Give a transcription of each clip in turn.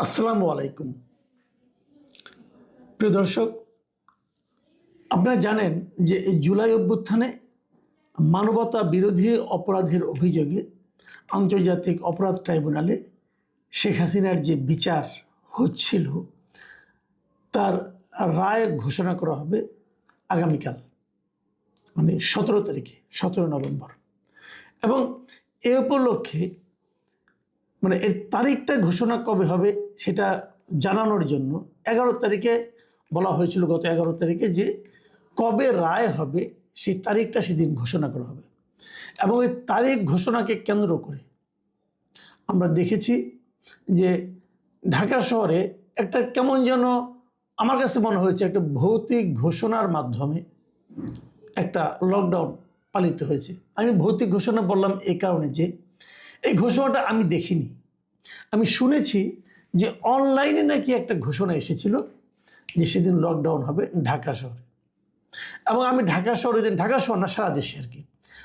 আসসালামু আলাইকুম। প্রিয় দর্শক, আপনারা জানেন যে এই জুলাই অভ্যুত্থানে মানবতা বিরোধী অপরাধের অভিযোগে আন্তর্জাতিক অপরাধ ট্রাইব্যুনালে শেখ হাসিনার যে বিচার হচ্ছিল, তার রায় ঘোষণা করা হবে আগামীকাল মানে সতেরো তারিখে, সতেরো নভেম্বর। এবং এ উপলক্ষে মানে এর তারিখটা ঘোষণা কবে হবে সেটা জানানোর জন্য এগারো তারিখে বলা হয়েছিল গত এগারো তারিখে যে কবে রায় হবে সেই তারিখটা সেদিন ঘোষণা করা হবে। এবং ওই তারিখ ঘোষণাকে কেন্দ্র করে আমরা দেখেছি যে ঢাকা শহরে একটা কেমন যেন আমার কাছে মনে হয়েছে একটা ভৌতিক ঘোষণার মাধ্যমে একটা লকডাউন পালিত হয়েছে। আমি ভৌতিক ঘোষণা বললাম এই কারণে যে এই ঘোষণাটা আমি দেখিনি। আমি শুনেছি যে অনলাইনে নাকি একটা ঘোষণা এসেছিল যে সেদিন লকডাউন হবে ঢাকা শহরে। এবং আমি ঢাকা শহরে দিন ঢাকা শহর না, সারা দেশে আর কি।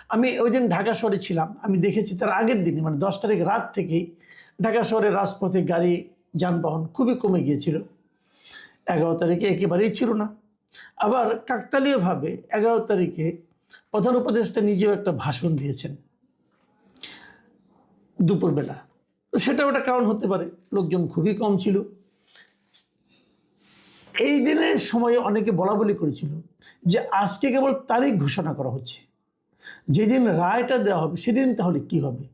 আমি ওই দিন ঢাকা শহরে ছিলাম, আমি দেখেছি তার আগের দিনই মানে দশ তারিখ রাত থেকেই ঢাকা শহরে রাজপথে গাড়ি যানবাহন খুবই কমে গিয়েছিল। এগারো তারিখে একেবারেই ছিল না। আবার কাকতালীয়ভাবে এগারো তারিখে প্রধান উপদেষ্টা নিজেও একটা ভাষণ দিয়েছেন। দুপুরবেলা। সেটাও একটা কারণ হতে পারে, লোকজন খুবই কম ছিল। এই দিনের সময়ে অনেকে বলা বলি করেছিল যে আজকে কেবল তারিখ ঘোষণা করা হচ্ছে। যেদিন রায়টা দেওয়া হবে সেদিন তাহলে কি হবে?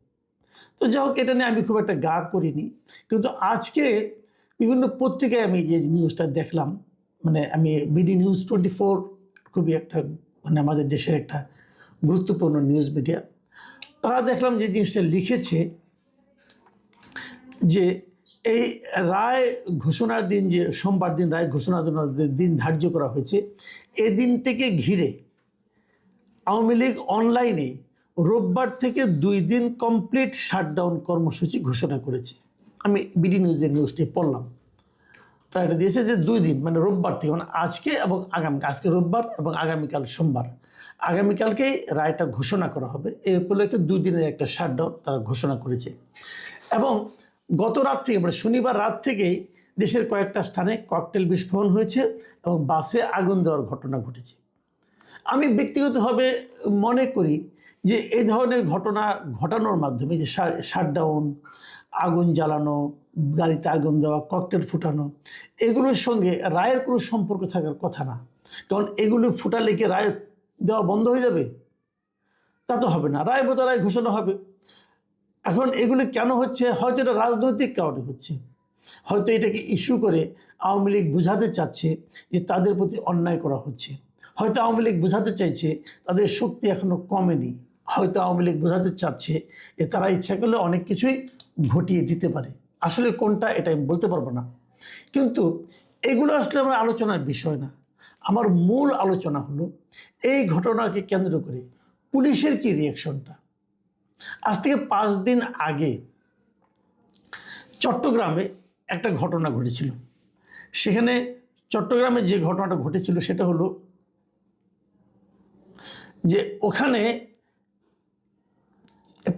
তো যাই হোক, এটা নিয়ে আমি খুব একটা গা করিনি। কিন্তু আজকে বিভিন্ন পত্রিকায় আমি যে নিউজটা দেখলাম মানে আমি বিডি নিউজ টোয়েন্টি ফোর খুবই একটা মানে আমাদের দেশের একটা গুরুত্বপূর্ণ নিউজ মিডিয়া তারা দেখলাম যে জিনিসটা লিখেছে যে এই রায় ঘোষণার দিন যে সোমবার দিন রায় ঘোষণা দিন ধার্য করা হয়েছে, এ দিনটিকে ঘিরে আওয়ামী লীগ অনলাইনে রোববার থেকে দুই দিন কমপ্লিট শাটডাউন কর্মসূচি ঘোষণা করেছে। আমি বিডি নিউজের নিউজটি পড়লাম। তারা এটা দিয়েছে যে দুই দিন মানে রোববার থেকে মানে আজকে এবং আগামী, আজকে রোববার এবং আগামীকাল সোমবার। আগামীকালকেই রায়টা ঘোষণা করা হবে। এই উপলক্ষে দুই দিনের একটা শাটডাউন তারা ঘোষণা করেছে। এবং গত রাত থেকে মানে শনিবার রাত থেকেই দেশের কয়েকটা স্থানে ককটেল বিস্ফোরণ হয়েছে এবং বাসে আগুন দেওয়ার ঘটনা ঘটেছে। আমি ব্যক্তিগতভাবে মনে করি যে এই ধরনের ঘটনা ঘটানোর মাধ্যমে যে শাটডাউন আগুন জ্বালানো, গাড়িতে আগুন দেওয়া ককটেল ফুটানো, এগুলোর সঙ্গে রায়ের কোনো সম্পর্ক থাকার কথা না। কারণ এগুলো ফুটালে কি রায় দেওয়া বন্ধ হয়ে যাবে? তা তো হবে না। রায় বোধ রায় ঘোষণা হবে। এখন এগুলো কেন হচ্ছে? হয়তো এটা রাজনৈতিক কারণে হচ্ছে। হয়তো এটাকে ইস্যু করে আওয়ামী লীগ বোঝাতে চাচ্ছে যে তাদের প্রতি অন্যায় করা হচ্ছে। হয়তো আওয়ামী লীগ বোঝাতে চাইছে, তাদের শক্তি এখনও কমেনি। হয়তো আওয়ামী লীগ বোঝাতে চাচ্ছে যে তারা ইচ্ছা করলে অনেক কিছুই ঘটিয়ে দিতে পারে। আসলে কোনটা এটা আমি বলতে পারব না। কিন্তু এগুলো আসলে আমার আলোচনার বিষয় না। আমার মূল আলোচনা হলো এই ঘটনাকে কেন্দ্র করে পুলিশের কি রিয়াকশনটা আজ থেকে পাঁচ দিন আগে চট্টগ্রামে একটা ঘটনা ঘটেছিল। সেখানে চট্টগ্রামে যে ঘটনাটা ঘটেছিল সেটা হলো যে ওখানে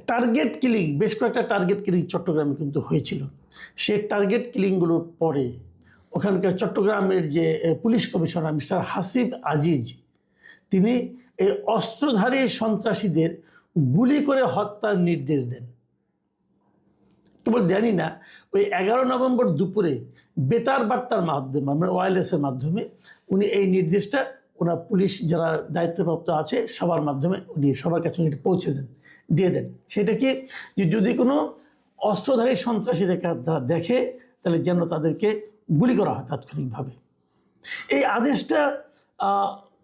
টার্গেট কিলিং বেশ কয়েকটা টার্গেট কিলিং চট্টগ্রামে কিন্তু হয়েছিল। সে টার্গেট কিলিংগুলোর পরে ওখানকার চট্টগ্রামের যে police commissioner mister Hasib Aziz, তিনি এই অস্ত্রধারী সন্ত্রাসীদের গুলি করে হত্যার নির্দেশ দেন। কেবল জানি না, ওই এগারো নভেম্বর দুপুরে বেতার বার্তার মাধ্যমে মানে ওয়ারলেসের মাধ্যমে উনি এই নির্দেশটা ওনার পুলিশ যারা দায়িত্বপ্রাপ্ত আছে সবার মাধ্যমে উনি সবার কাছে পৌঁছে দেন। দিয়ে দেন। সেটা কি? যে যদি কোনো অস্ত্রধারী সন্ত্রাসীদের তারা দেখে, তাহলে যেন তাদেরকে গুলি করা হয় তাৎক্ষণিকভাবে। এই আদেশটা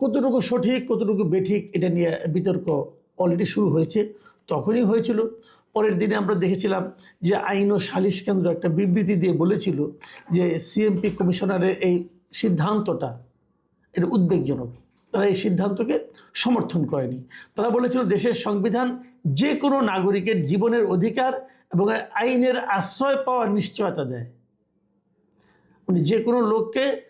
কতটুকু সঠিক, কতটুকু বেঠিক, এটা নিয়ে বিতর্ক অলরেডি শুরু হয়েছে। তখনই হয়েছিল। পরের দিনে আমরা দেখেছিলাম যে আইন ও সালিশ কেন্দ্র একটা বিবৃতি দিয়ে বলেছিল যে সিএমপি কমিশনারের এই সিদ্ধান্তটা, এটা উদ্বেগজনক। তারা এই সিদ্ধান্তকে সমর্থন করেনি। তারা বলেছিল দেশের সংবিধান যে কোনো নাগরিকের জীবনের অধিকার এবং আইনের আশ্রয় পাওয়ার নিশ্চয়তা দেয়। মানে যে কোনো লোককে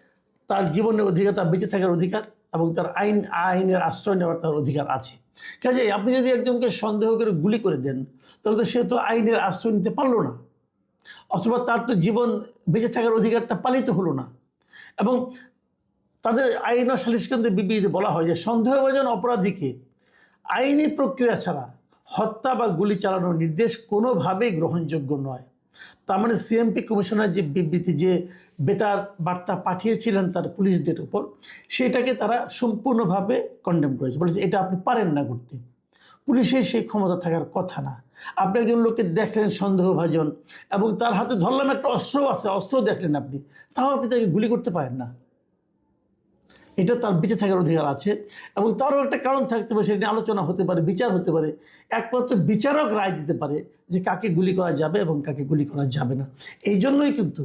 তার জীবনের অধিকার, তার বেঁচে থাকার অধিকার এবং তার আইন, আইনের আশ্রয় নেওয়ার তার অধিকার আছে। কাজে আপনি যদি একজনকে সন্দেহ করে গুলি করে দেন, তাহলে তো সে তো আইনের আশ্রয় নিতে পারল না। অথবা তার তো জীবন বেঁচে থাকার অধিকারটা পালিত হলো না। এবং তাদের আইন ও সালিশ কেন্দ্রের বিবৃতিতে বলা হয় যে সন্দেহভাজন অপরাধীকে আইনি প্রক্রিয়া ছাড়া হত্যা বা গুলি চালানোর নির্দেশ কোনোভাবেই গ্রহণযোগ্য নয়। তার মানে সিএমপি কমিশনার যে বিবৃতি, যে বেতার বার্তা পাঠিয়েছিলেন তার পুলিশদের উপর, সেটাকে তারা সম্পূর্ণভাবে কন্ডেম করেছে। বলেছে, এটা আপনি পারেন না করতে। পুলিশের সেই ক্ষমতা থাকার কথা না। আপনি একজন লোককে দেখলেন সন্দেহভাজন এবং তার হাতে ধরলাম একটা অস্ত্র আছে অস্ত্র দেখলেন আপনি। তাও আপনি তাকে গুলি করতে পারেন না। এটা তার বেঁচে থাকার অধিকার আছে এবং তারও একটা কারণ থাকতে পারে, সেটা নিয়ে আলোচনা হতে পারে, বিচার হতে পারে। একমাত্র বিচারক রায় দিতে পারে যে কাকে গুলি করা যাবে এবং কাকে গুলি করা যাবে না। এই জন্যই কিন্তু,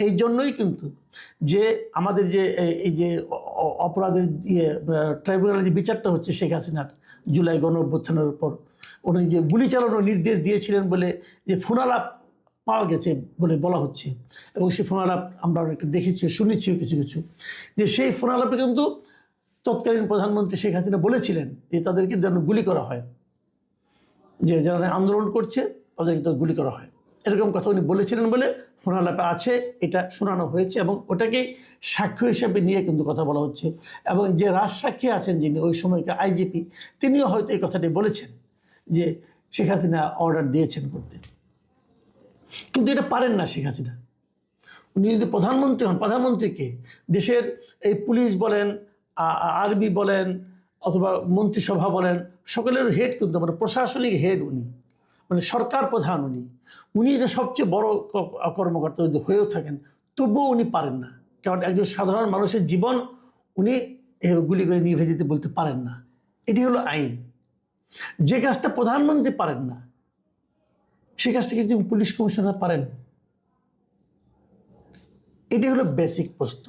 এই জন্যই কিন্তু যে আমাদের যে এই যে অপরাধের ইয়ে ট্রাইব্যুনালের যে বিচারটা হচ্ছে শেখ হাসিনার জুলাই গণ অভ্যুত্থানের উপর উনি যে গুলি চালানোর নির্দেশ দিয়েছিলেন বলে যে ফোনালাপ পাওয়া গেছে বলে বলা হচ্ছে। এবং সেই ফোনালাপ আমরা দেখেছি শুনেছিও কিছু কিছু। যে সেই ফোনালাপে কিন্তু তৎকালীন প্রধানমন্ত্রী শেখ হাসিনা বলেছিলেন যে তাদেরকে যেন গুলি করা হয়। যে যারা আন্দোলন করছে তাদেরকে তো গুলি করা হয়। এরকম কথা উনি বলেছিলেন বলে ফোনালাপে আছে, এটা শোনানো হয়েছে এবং ওটাকেই সাক্ষ্য হিসেবে নিয়ে কিন্তু কথা বলা হচ্ছে। এবং যে রাজসাক্ষী আছেন যিনি ওই সময়কার আইজিপি, তিনিও হয়তো এই কথাটি বলেছেন যে শেখ হাসিনা অর্ডার দিয়েছেন করতে। কিন্তু এটা পারেন না শেখ হাসিনা। উনি যদি প্রধানমন্ত্রী হন, প্রধানমন্ত্রীকে দেশের এই পুলিশ বলেন আর্মি বলেন, অথবা মন্ত্রিসভা বলেন, সকলের হেড কিন্তু মানে প্রশাসনিক হেড উনি। মানে সরকার প্রধান উনি। উনি যে সবচেয়ে বড় কর্মকর্তা যদি হয়েও থাকেন, তবুও উনি পারেন না। কারণ একজন সাধারণ মানুষের জীবন উনি গুলি করে নিভে দিতে বলতে পারেন না। এটি হলো আইন। যে কাজটা প্রধানমন্ত্রী পারেন না সে কাজটা কিন্তু পুলিশ কমিশনার পারেন? এটি হলো বেসিক প্রশ্ন।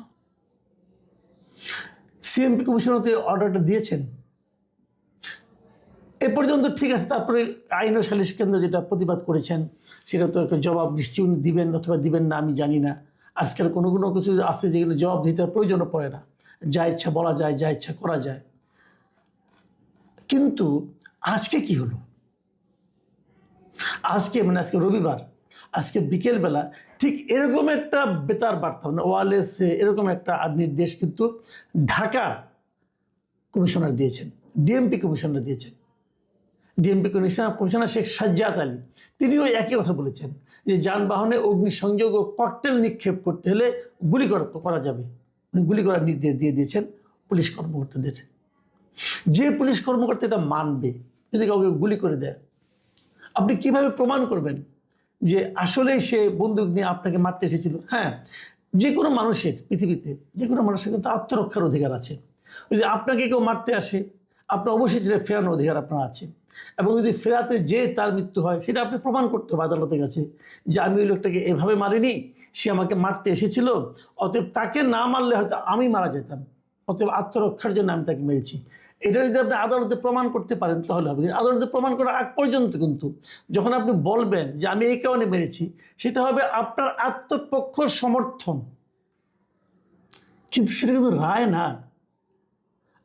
সিএমপি কমিশনার তো অর্ডারটা দিয়েছেন। এ পর্যন্ত ঠিক আছে, তারপরে আইন ও সালিশ কেন্দ্র যেটা প্রতিবাদ করেছেন, সেটা তো একটা জবাব নিশ্চয়ই উনি দিবেন অথবা দিবেন না, আমি জানি না। আজকাল কোনো কোনো কিছু আছে যেগুলো জবাব দিতে প্রয়োজনও পড়ে না। যা ইচ্ছা বলা যায়, যা ইচ্ছা করা যায়। কিন্তু আজকে কি হলো? আজকে মানে আজকে রবিবার, আজকে বিকেলবেলা ঠিক এরকম একটা বেতার বার্তা মানে ওয়ালেসে এরকম একটা নির্দেশ কিন্তু ঢাকা কমিশনার দিয়েছেন ডিএমপি কমিশনার দিয়েছেন। DMP commissioner commissioner Sheikh Sajjad Ali, তিনিও একই কথা বলেছেন যে যানবাহনে অগ্নিসংযোগ ও ককটেল নিক্ষেপ করতে হলে গুলি করা যাবে গুলি করার নির্দেশ দিয়ে দিয়েছেন পুলিশ কর্মকর্তাদের। যে পুলিশ কর্মকর্তা এটা মানবে, যদি কাউকে গুলি করে দেয় আপনি কীভাবে প্রমাণ করবেন যে আসলেই সে বন্দুক নিয়ে আপনাকে মারতে এসেছিল? হ্যাঁ যে কোনো মানুষের পৃথিবীতে যে কোনো মানুষের কিন্তু আত্মরক্ষার অধিকার আছে। যদি আপনাকে কেউ মারতে আসে, আপনার অবশ্যই সেটা ফেরানোর অধিকার আপনার আছে। এবং যদি ফেরাতে যে তার মৃত্যু হয়, সেটা আপনি প্রমাণ করতে হবে আদালতের কাছে যে আমি ওই লোকটাকে এভাবে মারিনি, সে আমাকে মারতে এসেছিল, অতএব তাকে না মারলে হয়তো আমি মারা যেতাম, অতএব আত্মরক্ষার জন্য আমি তাকে মেরেছি। এটা যদি আপনি আদালতে প্রমাণ করতে পারেন, তাহলে হবে। আদালতে প্রমাণ করার আগ পর্যন্ত কিন্তু, যখন আপনি বলবেন যে আমি এই কারণে মেরেছি, সেটা হবে আপনার আত্মপক্ষ সমর্থন। কিন্তু সেটা কিন্তু রায় না।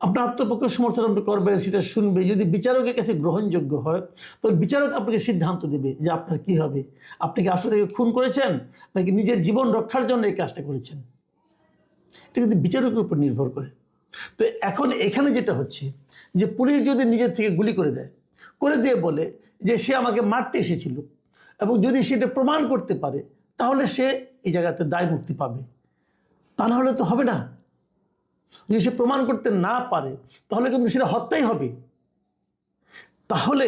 আপনার আত্মপক্ষ সমর্থন আপনি করবেন, সেটা শুনবে। যদি বিচারকের কাছে গ্রহণযোগ্য হয় তবে বিচারক আপনাকে সিদ্ধান্ত দেবে যে আপনার কি হবে। আপনি কি আসলে তাকে খুন করেছেন, নাকি নিজের জীবন রক্ষার জন্য এই কাজটা করেছেন? এটা কিন্তু বিচারকের উপর নির্ভর করে। তো এখন এখানে যেটা হচ্ছে যে পুলিশ যদি নিজের থেকে গুলি করে দেয়, করে দিয়ে বলে যে সে আমাকে মারতে এসেছিল এবং যদি সেটা প্রমাণ করতে পারে, তাহলে সে এই জায়গাতে দায় মুক্তি পাবে। তা না হলে তো হবে না। যদি সে প্রমাণ করতে না পারে, তাহলে কিন্তু সেটা হত্যাই হবে। তাহলে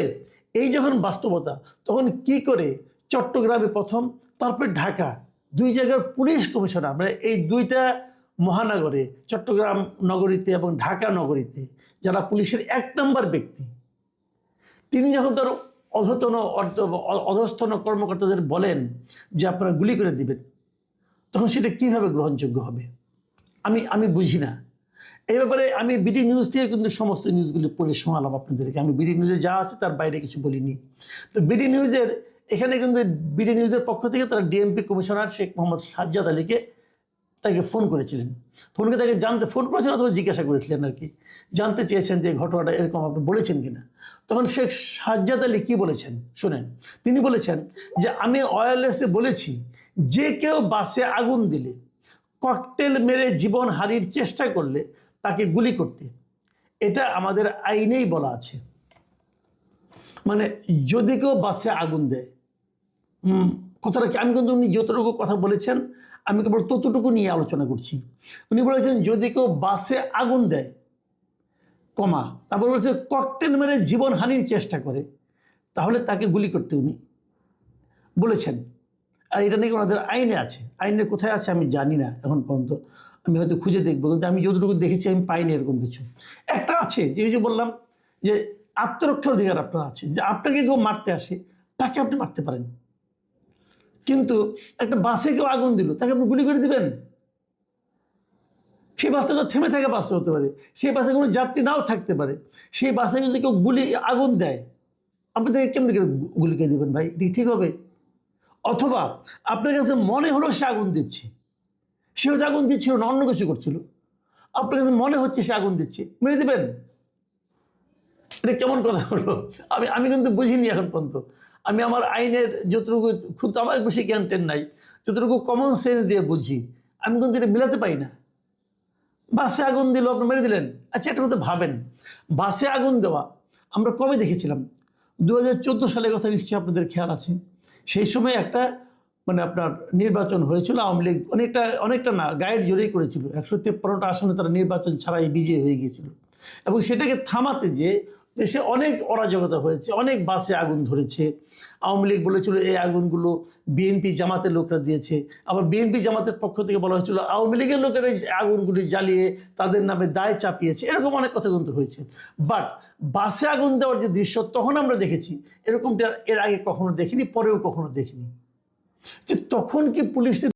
এই যখন বাস্তবতা, তখন কি করে চট্টগ্রামে প্রথম, তারপরে ঢাকা, দুই জায়গার পুলিশ কমিশনার মানে এই দুইটা মহানগরে, চট্টগ্রাম নগরীতে এবং ঢাকা নগরীতে যারা পুলিশের এক নম্বর ব্যক্তি, তিনি যখন তার অধতন অর্ধ- অ- অধস্তন কর্মকর্তাদের বলেন যে আপনারা গুলি করে দিবেন, তখন সেটা কীভাবে গ্রহণযোগ্য হবে? আমি আমি বুঝি না। এই ব্যাপারে আমি বিডি নিউজ থেকে কিন্তু সমস্ত নিউজগুলি পড়ে শোনালাম আপনাদেরকে। আমি বিডি নিউজে যা আছে তার বাইরে কিছু বলিনি। তো বিডি নিউজের, এখানে কিন্তু বিডি নিউজের পক্ষ থেকে তারা ডিএমপি কমিশনার শেখ মোহাম্মদ সাজ্জাদ আলীকে তাকে ফোন করেছিলেন। ফোন করে তাকে জানতে, ফোন করেছিলেন অথবা জিজ্ঞাসা করেছিলেন আর কি। জানতে চেয়েছেন যে ঘটনাটা এরকম আপনি বলেছেন কিনা। তখন শেখ সাজ্জাদ আলী কী বলেছেন? শোনেন, তিনি বলেছেন যে, আমি ওয়্যারলেসে বলেছি, যে কেউ বাসে আগুন দিলে, ককটেল মেরে জীবন হারির চেষ্টা করলে তাকে গুলি করতে। এটা আমাদের আইনেই বলা আছে। মানে যদি কেউ বাসে আগুন দেয় কথাটা কি? আমি কিন্তু উনি যতটুকু কথা বলেছেন, আমি কেবল ততটুকু নিয়ে আলোচনা করছি। উনি বলেছেন, যদি কেউ বাসে আগুন দেয়, কমা, তারপর বলেছে, ককটেল মেরে জীবনহানির চেষ্টা করে। তাহলে তাকে গুলি করতে উনি বলেছেন। আর এটা নাকি ওনাদের আইনে আছে। আইনে কোথায় আছে আমি জানি না এখন পর্যন্ত। আমি হয়তো খুঁজে দেখব, কিন্তু আমি যতটুকু দেখেছি, আমি পাইনি এরকম কিছু। একটা আছে, যে যে বললাম, যে আত্মরক্ষার অধিকার আপনার আছে, যে আপনাকে কেউ মারতে আসে, তাকে আপনি মারতে পারেন। কিন্তু একটা বাসে কেউ আগুন দিল, তাকে আপনি গুলি করে দিবেন? সেই বাসটা তো থেমে থাকা বাসে হতে পারে, সেই বাসে কোনো যাত্রী নাও থাকতে পারে, সেই বাসে যদি কেউ গুলি, আগুন দেয়, আপনি তাকে কেমনি করে গুলি করে দেবেন ভাই? এটি ঠিক হবে? অথবা আপনার কাছে মনে হলো সে আগুন দিচ্ছে সে হয়তো আগুন দিচ্ছিল না, অন্য কিছু করছিল, আপনার কাছে মনে হচ্ছে সে আগুন দিচ্ছে, মেরে দেবেন? এটা কেমন কথা হলো? আমি আমি কিন্তু বুঝিনি এখন পর্যন্ত। আমি আমার আইনের যতটুকু খুব আমার বেশি জ্ঞান টেন নাই, যতটুকু কমন সেন্স দিয়ে বুঝি, আমি কিন্তু এটা মিলাতে পারি না। বাসে আগুন দিল, আপনি মেরে দিলেন। আচ্ছা একটা কথা ভাবেন। বাসে আগুন দেওয়া, আমরা কবে দেখেছিলাম? দু হাজার চোদ্দ সালের কথা নিশ্চয়ই আপনাদের খেয়াল আছে। সেই সময় একটা মানে আপনার নির্বাচন হয়েছিল, আওয়ামী লীগ অনেকটা অনেকটা না গাইড জোরেই করেছিল। একশো তেপ্পান্নটা আসনে তারা নির্বাচন ছাড়াই বিজয়ী হয়ে গিয়েছিল। এবং সেটাকে থামাতে যে দেশে অনেক অরাজকতা হয়েছে, অনেক বাসে আগুন ধরেছে। আওয়ামী লীগ বলেছিল, এই আগুনগুলো বিএনপি জামাতের লোকরা দিয়েছে। আবার বিএনপি জামাতের পক্ষ থেকে বলা হয়েছিল, আওয়ামী লীগের লোকেরা এই আগুনগুলি জ্বালিয়ে তাদের নামে দায় চাপিয়েছে। এরকম অনেক কথা কিন্তু হয়েছে। বাট বাসে আগুন দেওয়ার যে দৃশ্য তখন আমরা দেখেছি, এরকমটা এর আগে কখনো দেখিনি, পরেও কখনো দেখিনি। যে তখন কি পুলিশ